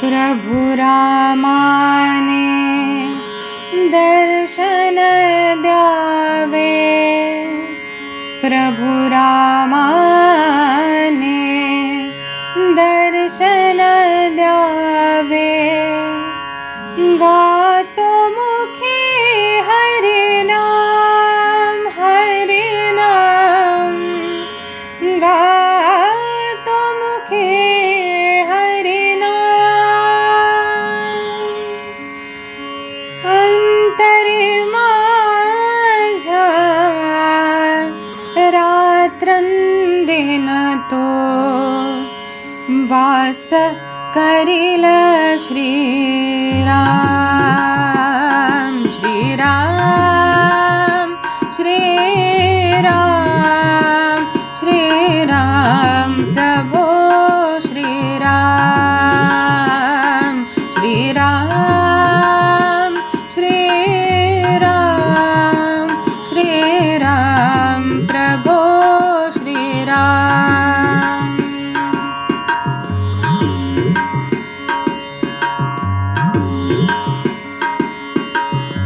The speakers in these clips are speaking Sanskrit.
प्रभु रामाने दर्शन द्यावे प्रभु गातो मुखे हरिनाम हरिनाम गातो मुखे हरिनाम अंतरे माझ्या रात्रंदिन तो वास करिल श्रीराम श्रीराम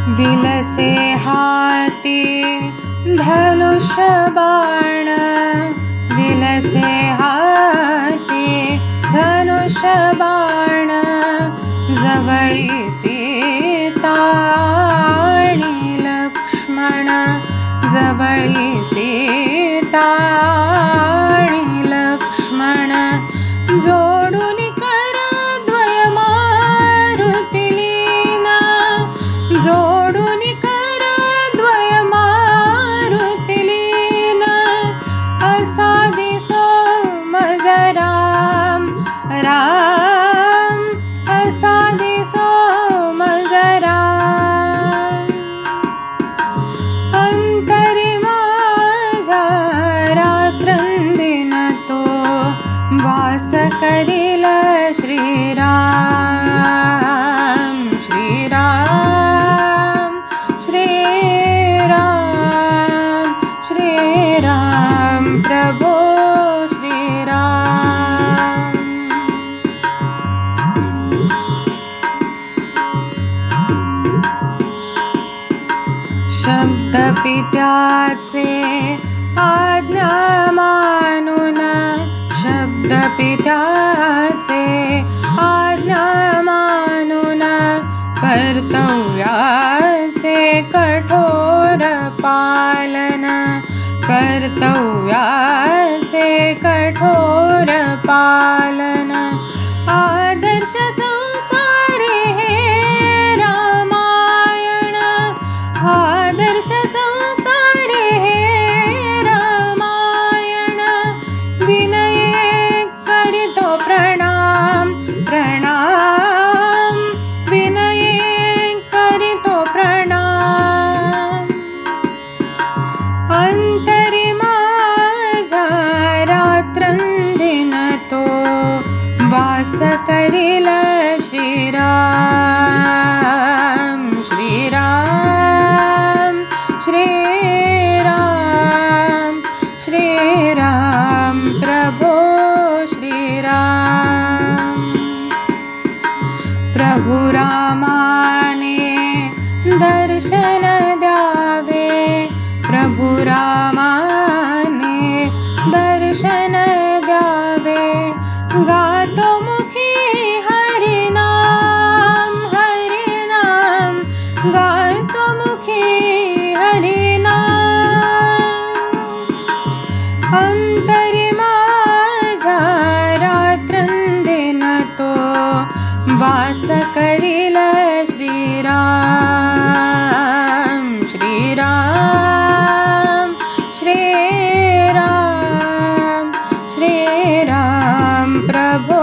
विलसे हाती धनुष्य बाण। विलसे हाती धनुष्य बाण। जवळी सीता आणि लक्ष्मण जवळी सीता राम असा दिसो मज राम अंतरी माझ्या रात्रंदिन तो वास करील श्रीराम पित्याचे आज्ञा मानून शब्द पित्याचे आज्ञा मानून कर्तव्याचे कठोर पालन कर्तव्याचे कठोर पालन. आदर्श संसारी रामायण। विनये करितो प्रणाम। प्रणाम विनये करितो प्रणाम अंतरी माझ्या रात्रंदिन तो वास करील श्रीराम श्रीराम प्रभु रामाने दर्शन द्यावे। प्रभु रामाने दर्शन द्यावे। गातो मुखी हरिनाम हरिनाम गातो मुखी हरिनाम अंतरी वास करील श्रीराम श्रीराम श्रीराम श्रीराम प्रभो